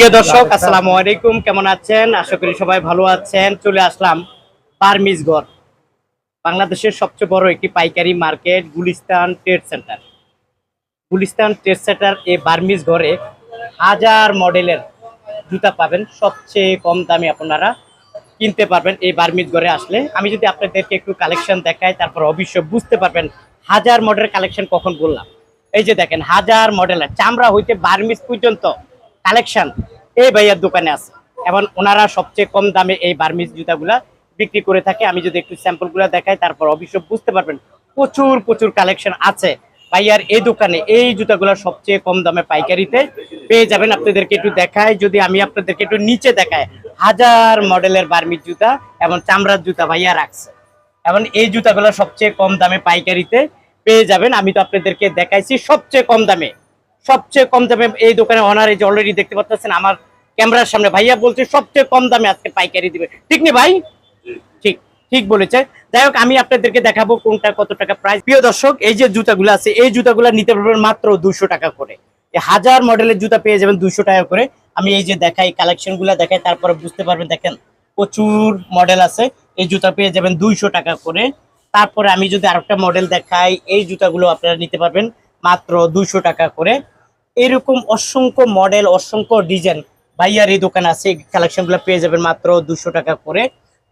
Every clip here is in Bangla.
প্রিয় দর্শক, আসসালামু আলাইকুম। কেমন আছেন? আশা করি সবাই ভালো আছেন। চলে আসলাম পারমিজগড়, বাংলাদেশের সবচেয়ে বড় একটি পাইকারি market, Gulistan trade centre. Gulistan trade centre এই বার্মিজ ঘরে হাজার মডেলের জুতা পাবেন। সবচেয়ে কম দামে আপনারা কিনতে পারবেন এই বার্মিজ ঘরে আসলে। আমি যদি আপনাদেরকে একটু কালেকশন দেখাই, তারপর অবশ্য বুঝতে পারবেন হাজার মডেলের কালেকশন কখন বললাম। এই যে দেখেন, হাজার মডেলের চামড়া হইতে বার্মিজ পর্যন্ত কালেকশন এই ভাইয়ার দোকানে আছে। এবং ওনারা সবচেয়ে কম দামে এই বার্মিজ জুতাগুলা বিক্রি করে থাকে। আমি যদি একটু স্যাম্পলগুলো দেখাই, তারপর অবশ্য বুঝতে পারবেন প্রচুর প্রচুর কালেকশন আছে। ভাইয়ার এই দোকানে এই জুতাগুলো সবচেয়ে কম দামে পাইকারিতে পেয়ে যাবেন। আপনাদেরকে একটু দেখায় যদি আমি আপনাদেরকে একটু নিচে দেখাই, হাজার মডেলের বার্মিজ জুতা এবং চামড়ার জুতা ভাইয়া রাখছে। এবং এই জুতাগুলো সবচেয়ে কম দামে পাইকারিতে পেয়ে যাবেন। আমি তো আপনাদেরকে দেখাইছি সবচেয়ে কম দামে। সবচেয়ে কম দামে এই দোকানে অনার এই যে অলরেডি দেখতে পাচ্ছেন আমার ক্যামেরার সামনে ভাইয়া বলছে সবচেয়ে কম দামে আজকে পাইকারি দিবে। ঠিক নেই ভাই? ঠিক ঠিক বলেছে। যাই হোক আমি আপনাদেরকে দেখাবো কোনটা কত টাকা প্রাইস প্রিয় দর্শক এই যে জুতাগুলো আছে এই জুতাগুলো নিতে পারবেন মাত্র দুশো টাকা করে। হাজার মডেলের জুতা পেয়ে যাবেন দুশো টাকা করে। আমি এই যে দেখাই কালেকশনগুলা দেখাই তারপরে বুঝতে পারবেন দেখেন প্রচুর মডেল আছে। এই জুতা পেয়ে যাবেন দুইশো টাকা করে। তারপরে আমি যদি আরেকটা মডেল দেখাই এই জুতাগুলো আপনারা নিতে পারবেন মাত্র দুশো টাকা করে। এরকম অসংখ্য মডেল অসংখ্য ডিজাইন ভাইয়ার এই দোকান আছে। কালেকশনগুলো পেয়ে যাবেন মাত্র দুশো টাকা করে।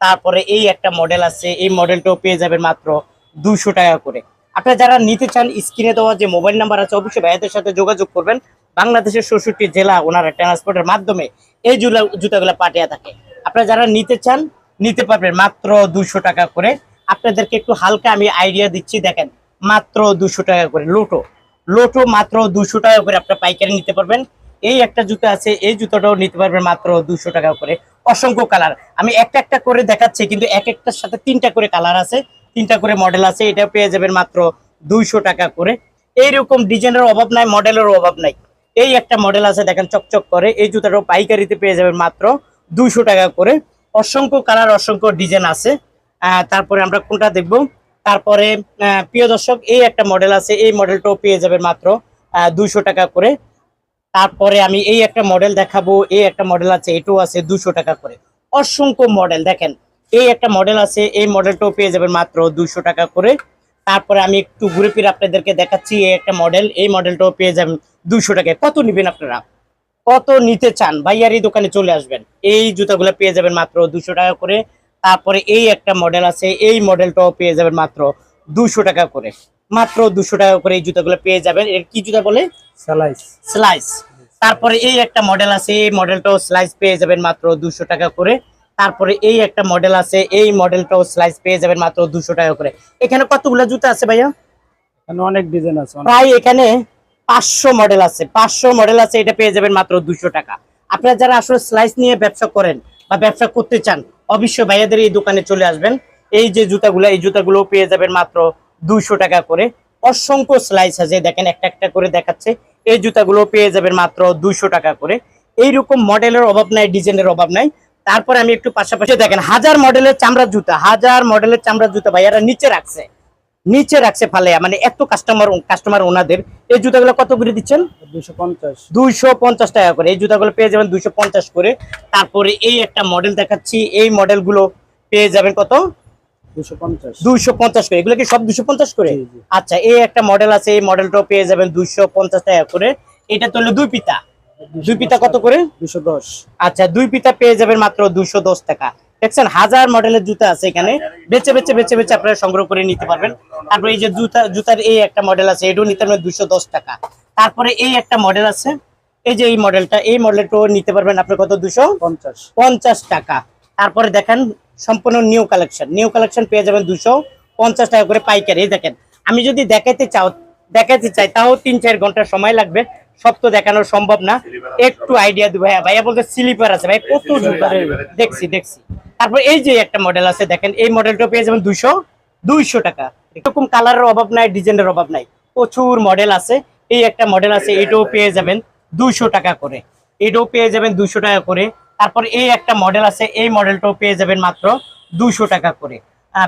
তারপরে এই একটা মডেল আছে, এই মডেলটাও পেয়ে যাবেন মাত্র দুশো টাকা করে। আপনারা যারা নিতে চান স্ক্রিনে দেওয়া যে মোবাইল নাম্বার আছে, অবশ্যই ভাইয়াদের সাথে যোগাযোগ করবেন। বাংলাদেশের ষষ্ঠটি জেলা ওনারা ট্রান্সপোর্টের মাধ্যমে এই জুলা জুতাগুলো পাঠিয়ে থাকে। আপনারা যারা নিতে চান, নিতে পারবেন মাত্র দুশো টাকা করে। আপনাদেরকে একটু হালকা আমি আইডিয়া দিচ্ছি, দেখেন, মাত্র দুশো টাকা করে, লোটো। লোটো মাত্র দুশো টাকা করে আপনার পাইকারি নিতে পারবেন। এই একটা জুতো আছে, এই জুতোটাও নিতে পারবেন মাত্র দুশো টাকা করে। অসংখ্য কালার। আমি একটা একটা করে দেখাচ্ছি, কিন্তু এক একটার সাথে তিনটা করে কালার আছে, তিনটা করে মডেল আছে এটা পেয়ে যাবেন মাত্র দুইশো টাকা করে। এইরকম ডিজাইনের অভাব নাই মডেলের অভাব নাই। এই একটা মডেল আছে, দেখেন, চকচক করে। এই জুতাটাও পাইকারিতে পেয়ে যাবেন মাত্র দুইশো টাকা করে। অসংখ্য কালার, অসংখ্য ডিজাইন আছে। তারপরে আমরা কোনটা দেখব? তারপরে প্রিয় দর্শক, এই একটা মডেল আছে, এই মডেলটাও পেয়ে যাবেন মাত্র দুইশো টাকা করে। তারপরে আমি এই একটা মডেল দেখাবো, এই একটা মডেল আছে, এটাও আছে দুশো টাকা করে। অসংখ্য মডেল দেখেন, এই একটা মডেল আছে, এই মডেলটাও পেয়ে যাবেন মাত্র দুশো টাকা করে। তারপরে আমি একটু ঘুরে ফিরে আপনাদেরকে দেখাচ্ছি, এই একটা মডেল এই মডেলটাও পেয়ে যাবেন দুশো টাকায়। কত নিবেন আপনারা? কত নিতে চান? ভাইয়ার এই দোকানে চলে আসবেন। এই জুতাগুলো পেয়ে যাবেন মাত্র দুশো টাকা করে। তারপরে এই একটা মডেল আছে এই মডেলটাও পেয়ে যাবেন মাত্র দুশো টাকা করে। মাত্র দুশো টাকা করে এই জুতাগুলো পেয়ে যাবেন। এর কি জুতা বলে? সালাইস স্লাইস তারপরে এই একটা মডেল আছে এই মডেলটাও স্লাইস পেয়ে যাবেন মাত্র দুশো টাকা করে। তারপরে এই একটা মডেল আছে এই মডেলটাও স্লাইস পেয়ে যাবেন মাত্র দুশো টাকা করে। এখানে কতগুলো জুতা আছে ভাইয়া? অনেক ডিজাইন আছে প্রায় এখানে পাঁচশো মডেল আছে পাঁচশো মডেল আছে এটা পেয়ে যাবেন মাত্র দুশো টাকা। আপনারা যারা আসলে স্লাইস নিয়ে ব্যবসা করেন বা ব্যবসা করতে চান অবশ্যই ভাইয়াদের এই দোকানে চলে আসবেন। এই যে জুতাগুলো, এই জুতাগুলো পেয়ে যাবেন মাত্র দুইশো টাকা করে। অসংখ্য স্লাইস আছে, দেখেন একটা একটা করে দেখাচ্ছে। এই জুতাগুলো পেয়ে যাবেন মাত্র দুইশো টাকা করে। এইরকম মডেলের অভাব নাই ডিজাইনের অভাব নাই। তারপরে আমি একটু পাশাপাশি দেখেন, হাজার মডেলের চামড়ার জুতা, হাজার মডেলের চামড়ার জুতা ভাইয়ারা নিচে রাখছে। নিচে রাখছে ফালে মানে এত কাস্টমার কাস্টমার ওনাদের এই জুতাগুলো কত করে দিচ্ছেন? দুইশো পঞ্চাশ। টাকা করে। এই জুতাগুলো পেয়ে যাবেন দুইশো পঞ্চাশ করে। তারপরে এই একটা মডেল দেখাচ্ছি এই মডেলগুলো পেয়ে যাবেন কত? দুইশো পঞ্চাশ। করে। এগুলো কি সব দুশো পঞ্চাশ করে। আচ্ছা এই একটা মডেল আছে এই মডেলটাও পেয়ে যাবেন দুইশো পঞ্চাশ টাকা করে। এটা তো হলো দুই পিতা। দুই পিতা কত করে? দুশো দশ। আচ্ছা দুই পিতা পেয়ে যাবেন মাত্র দুশো দশ টাকা। দেখছেন হাজার মডেলের জুতা আছে এখানে। বেছে বেছে বেছে বেছে আপনারা সংগ্রহ করে নিতে পারবেন। তারপরে এই যে জুতা জুতার এই একটা মডেল আছে এটাও নিতে পারবেন দুশো দশ টাকা। তারপরে এই একটা মডেল আছে এই যে এই মডেলটা এই মডেলটাও নিতে পারবেন আপনি কত দুশো পঞ্চাশ। টাকা। তারপরে দেখেন সম্পূর্ণ নিউ কালেকশন নিউ কালেকশন পেয়ে যাবেন দুশো পঞ্চাশ টাকা করে পাইকারি। এই দেখেন আমি যদি দেখাতে চাও দেখাতে চাই তাও তিন চার ঘণ্টা সময় লাগবে। সব তো দেখানো সম্ভব না। একটু আইডিয়া দিব। ভাইয়া ভাইয়া বলতে স্লিপার আছে। ভাই কত জুতা দেখছি দেখছি। তারপর এই যে একটা মডেল আছে, দেখেন, এই মডেলটা পেয়ে যাবেন দুশো দুইশো টাকা। এরকম কালারের অভাব নাই ডিজাইনের অভাব নাই। প্রচুর মডেল আছে। এই একটা মডেল আছে, এটাও পেয়ে যাবেন দুইশো টাকা করে। এটাও পেয়ে যাবেন দুশো টাকা করে। তারপর এই একটা মডেল আছে, এই মডেলটাও পেয়ে যাবেন মাত্র দুশো টাকা করে।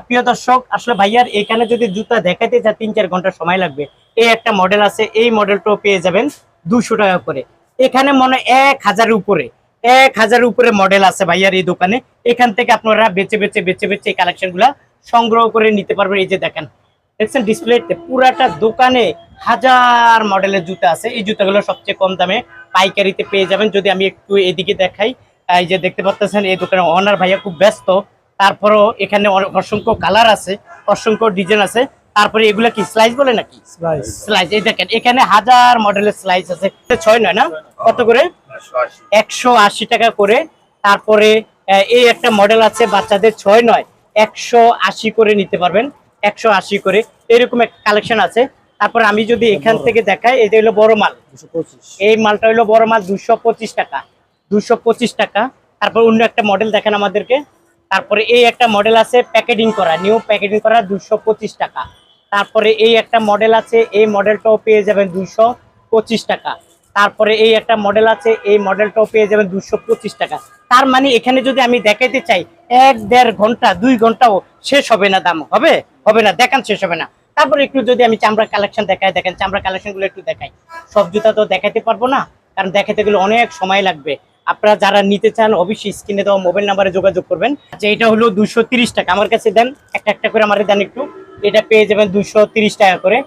প্রিয় দর্শক, আসলে ভাইয়ার এখানে যদি জুতা দেখাতে চায় তিন, চার ঘণ্টা সময় লাগবে। এই একটা মডেল আছে, এই মডেলটাও পেয়ে যাবেন দুশো টাকা করে। এখানে মনে এক হাজারের উপরে। এক হাজারের উপরে মডেল আছে ভাইয়ার এই দোকানে। এখান থেকে আপনারা বেছে বেছে বেছে বেছে এই কালেকশনগুলা সংগ্রহ করে নিতে পারবেন। এই যে দেখেন, দেখছেন ডিসপ্লেতে পুরাটা দোকানে হাজার মডেলের জুতা আছে। এই জুতাগুলো সবচেয়ে কম দামে পাইকারিতে পেয়ে যাবেন। যদি আমি একটু এদিকে দেখাই, এই যে দেখতে পাচ্ছেন, এই দোকানে অনার ভাইয়া খুব ব্যস্ত। তারপরও এখানে অসংখ্য কালার আছে, অসংখ্য ডিজাইন আছে। তারপরে এগুলা কি স্লাইস বলে নাকি? স্লাইস এই দেখেন এখানে হাজার মডেলের স্লাইস আছে। ছয় নয় না? কত করে? একশো আশি টাকা করে। তারপরে এই একটা মডেল আছে বাচ্চাদের ছয় নয়। একশো আশি করে নিতে পারবেন। একশো আশি করে। এরকম একটা কালেকশন আছে। তারপর আমি যদি এখান থেকে দেখাই এটা হলো বড় মাল। এই মালটা হলো বড় মাল দুশো পঁচিশ টাকা। দুশো পঁচিশ টাকা। তারপর অন্য একটা মডেল দেখেন আমাদেরকে। তারপরে এই একটা মডেল আছে প্যাকেটিং করা। নিউ প্যাকেটিং করা দুশো পঁচিশ টাকা। তারপরে এই একটা মডেল আছে, এই মডেলটাও পেয়ে যাবেন দুশো পঁচিশ টাকা। তারপরে এই একটা মডেল আছে, এই মডেলটাও পেয়ে যাবেন দুশো পঁচিশ টাকা। তার মানে এখানে যদি আমি দেখাইতে চাই, এক, দেড় ঘণ্টা, দুই ঘন্টাও শেষ হবে না দাম। হবে? হবে না, দেখান শেষ হবে না। তারপরে একটু যদি আমি চামড়া কালেকশন দেখাই, দেখেন চামড়া কালেকশনগুলো একটু দেখাই। সব জুতা তো দেখাতে পারব না, কারণ দেখাতে গেলে অনেক সময় লাগবে। আপনারা যারা নিতে চান, অবশ্যই স্ক্রিনে দেওয়া মোবাইল নাম্বারে যোগাযোগ করবেন। আচ্ছা এটা হলো দুশো টাকা। আমার কাছে দেন একটা একটা করে আমার দেন একটু। এটা পেয়ে যাবেন দুশো তিরিশ টাকা করে।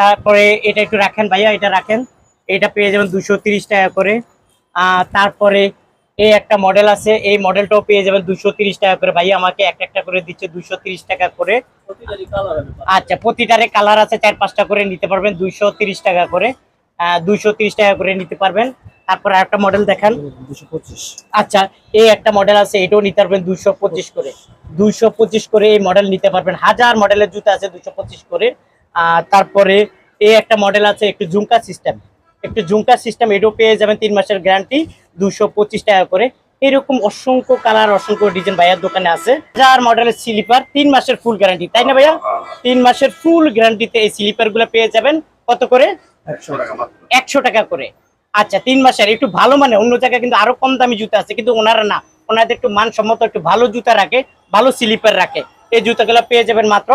তারপরে এটা একটু রাখেন ভাইয়া এটা রাখেন। এটা পেয়ে যাবেন দুশো টাকা করে। তারপরে এই একটা মডেল আছে এই মডেলটাও পেয়ে যাবেন দুশো টাকা করে। ভাইয়া আমাকে একটা একটা করে দিচ্ছে দুশো টাকা করে। আচ্ছা প্রতিটারে কালার আছে চার পাঁচটা করে নিতে পারবেন দুশো তিরিশ টাকা করে। দুশো তিরিশ টাকা করে নিতে পারবেন। তারপর একটা মডেল দেখান। দুশো পঁচিশ। আচ্ছা এই একটা মডেল আছে এটাও নিতে পারবেন দুশো পঁচিশ করে। দুইশো পঁচিশ করে এই মডেল নিতে পারবেন। হাজার মডেলের জুতা আছে দুইশো পঁচিশ করে। আর তারপরে এই একটা মডেল আছে একটু ঝুমকা সিস্টেম একটু ঝুমকা সিস্টেম এটাও পেয়ে যাবেন তিন মাসের গ্যারান্টি দুশো পঁচিশ টাকা করে। এরকম অসংখ্য কালার অসংখ্য ডিজাইন ভাইয়ার দোকানে আছে। যার মডেলের স্লিপার তিন মাসের ফুল গ্যারান্টি তাই না ভাইয়া? তিন মাসের ফুল গ্যারান্টিতে এই স্লিপারগুলো পেয়ে যাবেন। কত করে? একশো টাকা করে। আচ্ছা তিন মাসের একটু ভালো মানে অন্য জায়গায় কিন্তু আরও কম দামি জুতা আছে কিন্তু ওনারা না। ওনাদের একটু মানসম্মত, একটু ভালো জুতা রাখে, ভালো স্লিপার রাখে। এই জুতাগুলো পেয়ে যাবেন মাত্র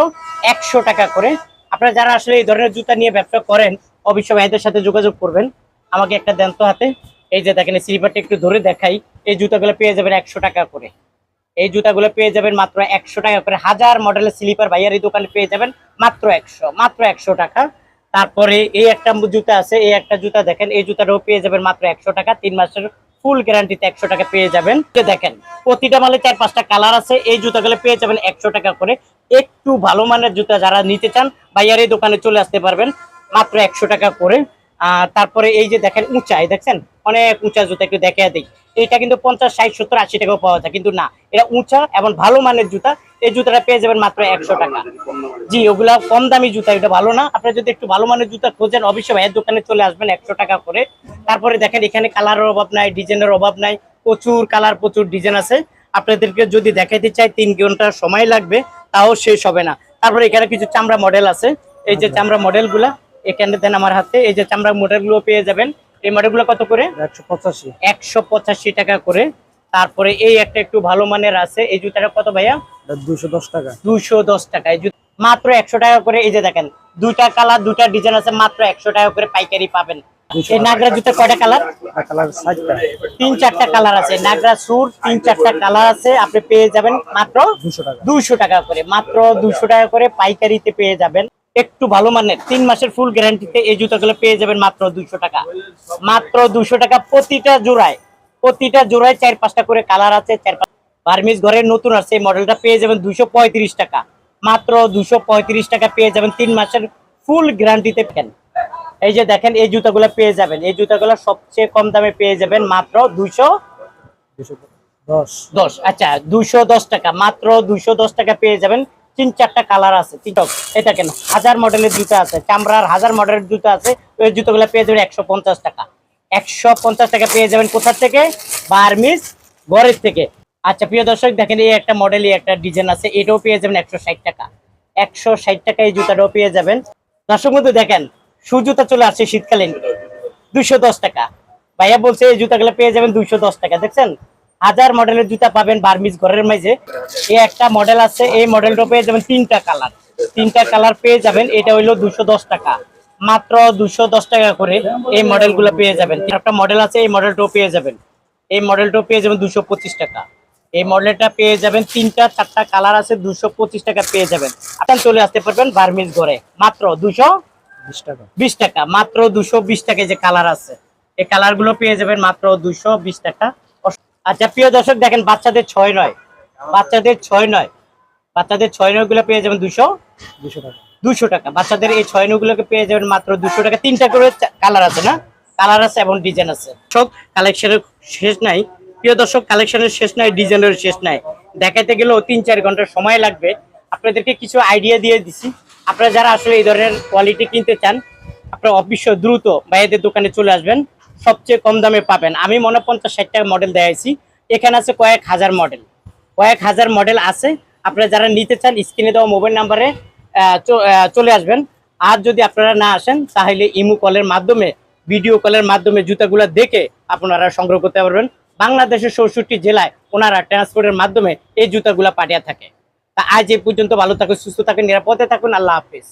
একশো টাকা করে। আপনারা যারা আসলে এই ধরনের জুতা নিয়ে ব্যবসা করেন, অবশ্যই ভাইদের সাথে যোগাযোগ করবেন। আমাকে একটা দেন তো হাতে। এই যে দেখেন স্লিপারটা একটু ধরে দেখাই। এই জুতাগুলো পেয়ে যাবেন একশো টাকা করে। এই জুতাগুলো পেয়ে যাবেন মাত্র একশো টাকা করে। হাজার মডেলের স্লিপার ভাইয়ার এই দোকানে পেয়ে যাবেন মাত্র একশো মাত্র একশো টাকা। তারপরে এই একটা জুতা আছে, এই একটা জুতা দেখেন, এই জুতাটাও পেয়ে যাবেন মাত্র একশো টাকা। তিন মাসের ফুল গ্যারান্টিতে একশো টাকা পেয়ে যাবেন। দেখেন, প্রতিটা মালে চার পাঁচটা কালার আছে। এই জুতাগুলো পেয়ে যাবেন একশো টাকা করে। একটু ভালো মানের জুতা যারা নিতে চান ভাইয়ার এই দোকানে চলে আসতে পারবেন। মাত্র একশো টাকা করে। তারপরে এই যে দেখেন উঁচাই দেখছেন? অনেক উঁচা জুতা একটু দেখে দিই। এটা কিন্তু পঞ্চাশ ষাট সত্তর আশি টাকাও পাওয়া যায় কিন্তু না এটা উঁচা এবং ভালো মানের জুতা এই জুতাটা পেয়ে যাবেন মাত্র একশো টাকা। জি ওগুলা কম দামি জুতা এটা ভালো না। আপনারা যদি একটু ভালো মানের জুতা খোঁজেন অবশ্যই ভাইয়ের দোকানে চলে আসবেন একশো টাকা করে। তারপরে দেখেন এখানে কালারের অভাব নাই ডিজাইনের অভাব নাই প্রচুর কালার প্রচুর ডিজাইন আছে। আপনাদেরকে যদি দেখাইতে চাই তিন ঘণ্টা সময় লাগবে তাও শেষ হবে না। তারপরে এখানে কিছু চামড়া মডেল আছে। এই যে চামড়া মডেলগুলা এখানে দেন আমার হাতে এই যে চামড়া মডেলগুলো পেয়ে যাবেন এই মডেলগুলো কত করে? একশো পঁচাশি। টাকা করে। তারপরে এই একটা একটু ভালো মানের আছে এই জুতাটা কত ভাইয়া? দুশো দশ টাকা। দুশো দশ টাকা। এই মাত্র একশো টাকা করে এই যে দেখেন দুটা কালার দুটা ডিজাইন আছে মাত্র একশো টাকা করে পাইকারি পাবেন। এই নাগরা জুতার কয়টা কালার? তিন চারটা কালার আছে। নাগরা সুর তিন চারটা কালার আছে আপনি পেয়ে যাবেন মাত্র দুশো টাকা করে। মাত্র দুশো টাকা করে পাইকারিতে পেয়ে যাবেন। একটু ভালো মানের তিন মাসের ফুল গ্যারান্টিতে এই জুতাগুলো পেয়ে যাবেন মাত্র দুশো টাকা। মাত্র দুশো টাকা প্রতিটা জোড়ায় প্রতিটা জোড়ায় চার পাঁচটা করে কালার আছে চার পাঁচ ঘরের নতুন আছে এই মডেলটা পেয়ে যাবেন দুশো টাকা। মাত্র দুশো টাকা পেয়ে যাবেন তিন মাসের ফুল গ্যারান্টিতে পেন এই যে দেখেন এই জুতাগুলো পেয়ে যাবেন। এই জুতাগুলো সবচেয়ে কম দামে পেয়ে যাবেন মাত্র দুশো। দুশো। আচ্ছা দুশো দশ টাকা। মাত্র দশ টাকা পেয়ে যাবেন তিন চারটা কালার আছে এটা কেন? হাজার মডেলের জুতা আছে, চামড়ার হাজার মডেলের জুতা আছে, ওই জুতোগুলো পেয়ে যাবেন একশো পঞ্চাশ টাকা। একশো পঞ্চাশ টাকা পেয়ে যাবেন কোথা থেকে? বার্মিস ঘরের থেকে। আচ্ছা প্রিয় দর্শক, দেখেন এই একটা মডেল একটা ডিজাইন আছে, এটাও পেয়ে যাবেন একশো ষাট টাকা। একশো ষাট টাকা এই জুতাটাও পেয়ে যাবেন। দর্শক মধ্যে দেখেন সুজুতা চলে আসছে শীতকালীন দুশো দশ টাকা। ভাইয়া বলছে এই জুতাগুলো পেয়ে যাবেন দুইশো দশ টাকা, দেখছেন? হাজার মডেলের জুতা পাবেন বার্মিজ ঘরের মাঝে। এই একটা মডেল আছে, এই মডেলটা পেয়ে যাবেন তিনটা কালার তিনটা কালার পেয়ে যাবেন, এটা হইল দুশো টাকা। মাত্র দুশো টাকা করে এই মডেলগুলো পেয়ে যাবেন। একটা মডেল আছে, এই মডেলটাও পেয়ে যাবেন। এই মডেলটাও পেয়ে যাবেন দুশো টাকা। এই মডেলটা পেয়ে যাবেন তিনটা, চারটা কালার আছে, দুশো টাকা পেয়ে যাবেন। আপনার চলে আসতে পারবেন বার্মিজ ঘরে। মাত্র দুশো বিশ টাকা। মাত্র দুশো বিশ টাকা যে কালার আছে, এই কালারগুলো পেয়ে যাবেন মাত্র দুশো বিশ টাকা। আচ্ছা প্রিয় দর্শক দেখেন বাচ্চাদের ছয় নয়। বাচ্চাদের ছয় নয়। বাচ্চাদের ছয় নয়গুলো পেয়ে যাবেন দুশো। দুশো টাকা। দুশো টাকা। বাচ্চাদের এই ছয় নগুলোকে পেয়ে যাবেন মাত্র দুশো টাকা। তিনটা করে কালার আছে না? কালার আছে এবং ডিজাইন আছে। সব কালেকশনের শেষ নাই। প্রিয় দর্শক কালেকশনের শেষ নাই ডিজাইনের শেষ নাই। দেখাইতে গেলেও তিন চার ঘণ্টা সময় লাগবে। আপনাদেরকে কিছু আইডিয়া দিয়ে দিছি। আপনারা যারা আসলে এই ধরনের কোয়ালিটি কিনতে চান আপনারা অবশ্য দ্রুত ভাইয়াদের দোকানে চলে আসবেন। সবচেয়ে কম দামে পাবেন। আমি মনে পঞ্চাশ ষাট টাকা মডেল দেখাইছি। এখানে আছে কয়েক হাজার মডেল কয়েক হাজার মডেল আছে। আপনারা যারা নিতে চান স্ক্রিনে দেওয়া মোবাইল নাম্বারে চলে আসবেন। আর যদি আপনারা না আসেন, তাহলে ইমু কলের মাধ্যমে ভিডিও কলের মাধ্যমে জুতাগুলো দেখে আপনারা সংগ্রহ করতে পারবেন। বাংলাদেশের চৌষট্টি জেলায় ওনারা ট্রান্সপোর্টের মাধ্যমে এই জুতাগুলো পাঠিয়ে থাকে। তা আজ এই পর্যন্ত ভালো থাকুন, সুস্থ থাকুন, নিরাপদে থাকুন। আল্লাহ হাফিজ।